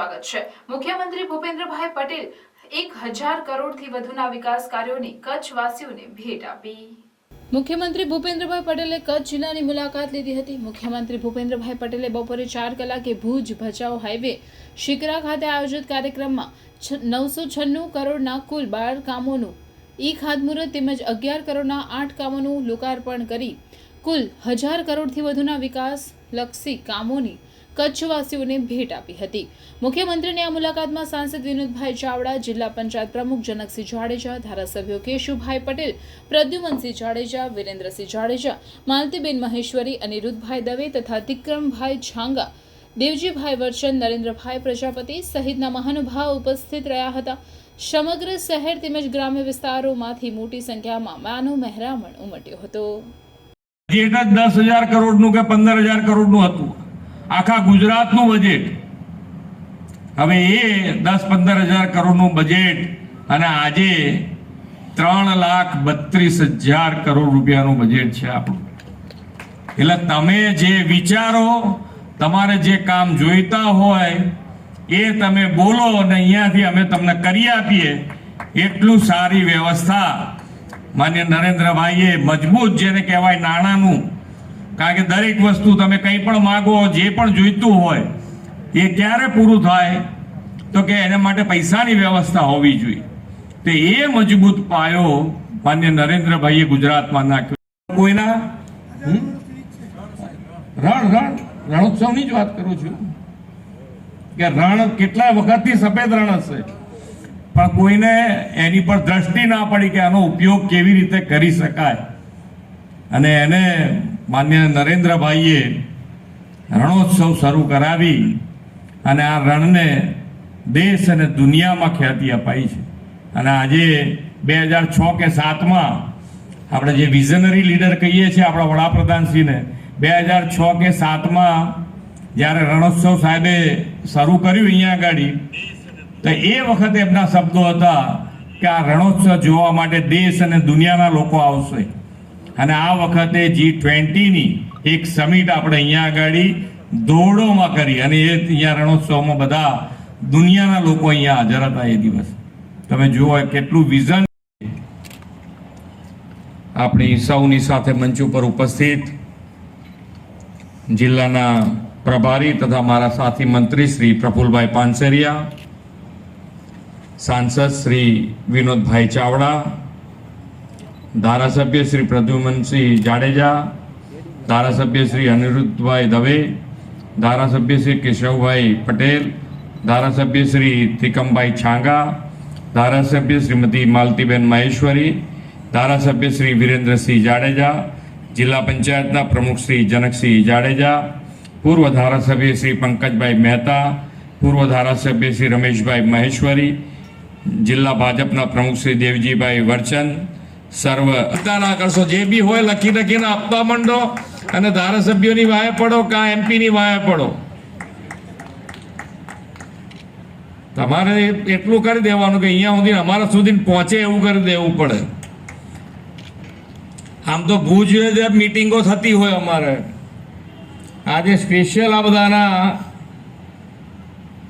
સ્વાગત છે. મુખ્યમંત્રી ભૂપેન્દ્રભાઈ પટેલ એક હજાર કરોડથી વધુના વિકાસ કાર્યોની કચ્છવાસીઓને ભેટ આપી. મુખ્યમંત્રી ભૂપેન્દ્રભાઈ પટેલે કચ્છ જિલ્લાની મુલાકાત લીધી હતી. મુખ્યમંત્રી ભૂપેન્દ્રભાઈ પટેલે બપોરે ચાર કલાકે ભુજ ભચાઉ હાઈવે શિકરા ખાતે આયોજિત કાર્યક્રમમાં નવસો છન્નું કરોડના કુલ બાર કામોનું, ઈ ખાતમુહૂર્ત તેમજ અગિયાર કરોડના આઠ કામોનું લોકાર્પણ કરી, કુલ હજાર કરોડથી વધુના વિકાસ લક્ષી કામોની કચ્છવાસીઓને ભેટ આપી હતી. મુખ્યમંત્રીની આ મુલાકાતમાં સાંસદ વિનોદભાઈ ચાવડા, જિલ્લા પંચાયત પ્રમુખ જનકસિંહ જાડેજા, ધારાસભ્યો કેશુભાઈ પટેલ, પ્રદ્યુમનસિંહ જાડેજા, વિરેન્દ્રસિંહ જાડેજા, માલતીબેન મહેશ્વરી, અનિરુદ્ધભાઈ દવે તથા તિક્રમભાઈ છાંગા, દેવજીભાઈ વર્ચન નરેન્દ્રભાઈ પ્રજાપતિ સહિતના મહાનુભાવ ઉપસ્થિત રહ્યા હતા. સમગ્ર શહેર તેમજ ગ્રામ્ય વિસ્તારોમાંથી મોટી સંખ્યામાં માનવ મહેરામણ ઉમટ્યો હતો. થિયેટર દસ હજાર કરોડનું કે પંદર હજાર કરોડનું હતું આખા ગુજરાતનું બજેટ હવે એ દસ પંદર હજાર કરોડનું બજેટ અને આજે ત્રણ લાખ બત્રીસ હજાર કરોડ રૂપિયાનું બજેટ છે આપણું. એટલે તમે જે વિચારો, તમારે જે કામ જોઈતા હોય, એ તમે બોલો અને અહીંયાથી અમે તમને કરી આપીએ. એટલું સારી વ્યવસ્થા માન્ય નરેન્દ્રભાઈએ મજબૂત જેને કહેવાય નાણાંનું કારણ કે દરેક વસ્તુ તમે કંઈ પણ માગો, જે પણ જોઈતું હોય, એ ક્યારે પૂરું થાય? તો કે એના માટે પૈસાની વ્યવસ્થા હોવી જોઈએ. તો એ મજબૂત પાયો માન્ય નરેન્દ્રભાઈએ ગુજરાતમાં નાખ્યો. કોઈના? રણ રણ. રણોત્સવની જ વાત કરું છું. કે રણ કેટલા વખતથી સફેદ રણ હશે? પણ કોઈને એની પર દ્રષ્ટિ ના પડી કે આનો ઉપયોગ કેવી રીતે કરી શકાય. અને એને માન્ય નરેન્દ્રભાઈએ રણોત્સવ શરૂ કરાવી અને આ રણને દેશ અને દુનિયામાં ખ્યાતિ અપાઈ છે. અને આજે બે હજાર છ કે સાતમાં આપણે જે વિઝનરી લીડર કહીએ છીએ આપણા વડાપ્રધાનશ્રીને બે હજાર છ કે સાતમાં જ્યારે રણોત્સવ સાહેબે શરૂ કર્યું અહીંયા આગળ તો એ વખતે એમના શબ્દો હતા કે આ રણોત્સવ જોવા માટે દેશ અને દુનિયાના લોકો આવશે. અને આ વખતે જી ટ્વેન્ટીની એક સમિટ આપણે અહીંયા આગળ દોડોમાં કરી અને એ અહીંયા રણોત્સવમાં બધા દુનિયાના લોકો અહીંયા હાજર હતા એ દિવસ. તમે જુઓ કેટલું વિઝન આપણી સૌની સાથે મંચ ઉપર ઉપસ્થિત જિલ્લાના પ્રભારી તથા મારા સાથી મંત્રી શ્રી પ્રફુલભાઈ પાનસેરિયા, સાંસદ શ્રી વિનોદભાઈ ચાવડા ધારાસભ્ય શ્રી પ્રદ્યુમનસિંહ જાડેજા, ધારાસભ્ય શ્રી અનિરુદ્ધભાઈ દવે, ધારાસભ્ય શ્રી કેશવભાઈ પટેલ, ધારાસભ્ય શ્રી ત્રિકમભાઈ છાંગા, ધારાસભ્ય શ્રીમતી માલતીબેન મહેશ્વરી, ધારાસભ્ય શ્રી વિરેન્દ્રસિંહ જાડેજા, જિલ્લા પંચાયતના પ્રમુખ શ્રી જનકસિંહ જાડેજા, પૂર્વ ધારાસભ્ય શ્રી પંકજભાઈ મહેતા, પૂર્વ ધારાસભ્ય શ્રી રમેશભાઈ મહેશ્વરી, જિલ્લા ભાજપના પ્રમુખ શ્રી દેવજીભાઈ વર્ચન સર્વ ના કરશો જે બી હોય લખી લખીને આપવા માંડો અને ધારાસભ્યોની વાય પડો, કા એમપીની વાય પડો. તમારે એટલું કરી દેવાનું કે અહીંયા સુધી અમારા સુધી પહોંચે એવું કરી દેવું પડે. આમ તો ભુજ મિટિંગો થતી હોય અમારે. આજે સ્પેશિયલ આ બધાના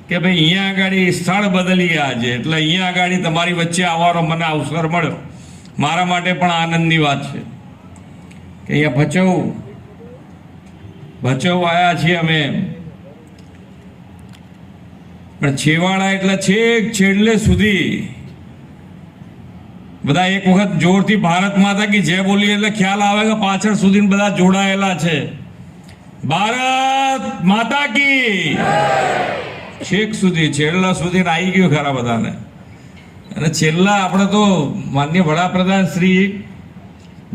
કે ભાઈ અહીંયા આગળ સ્થળ બદલીએ આજે. એટલે અહીંયા આગળ તમારી વચ્ચે આવવાનો મને અવસર મળ્યો. મારા માટે પણ આનંદની વાત છે. કે અહીંયા ભચવ ભચવ આવ્યા છીએ અમે. પણ છેવાડા એટલે છેક છેલ્લે સુધી બધા એક વખત જોરથી ભારત માતા કી જય બોલીએ એટલે ખ્યાલ આવે કે પાછળ સુધી બધા જોડાયેલા છે. ભારત માતા કી! છેક સુધી, છેલ્લા સુધી આવી ગયું ખરા બધાને. અને છેલ્લા આપણે તો માન્ય વડાપ્રધાન શ્રી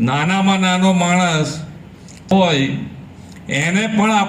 નાનામાં નાનો માણસ હોય એને પણ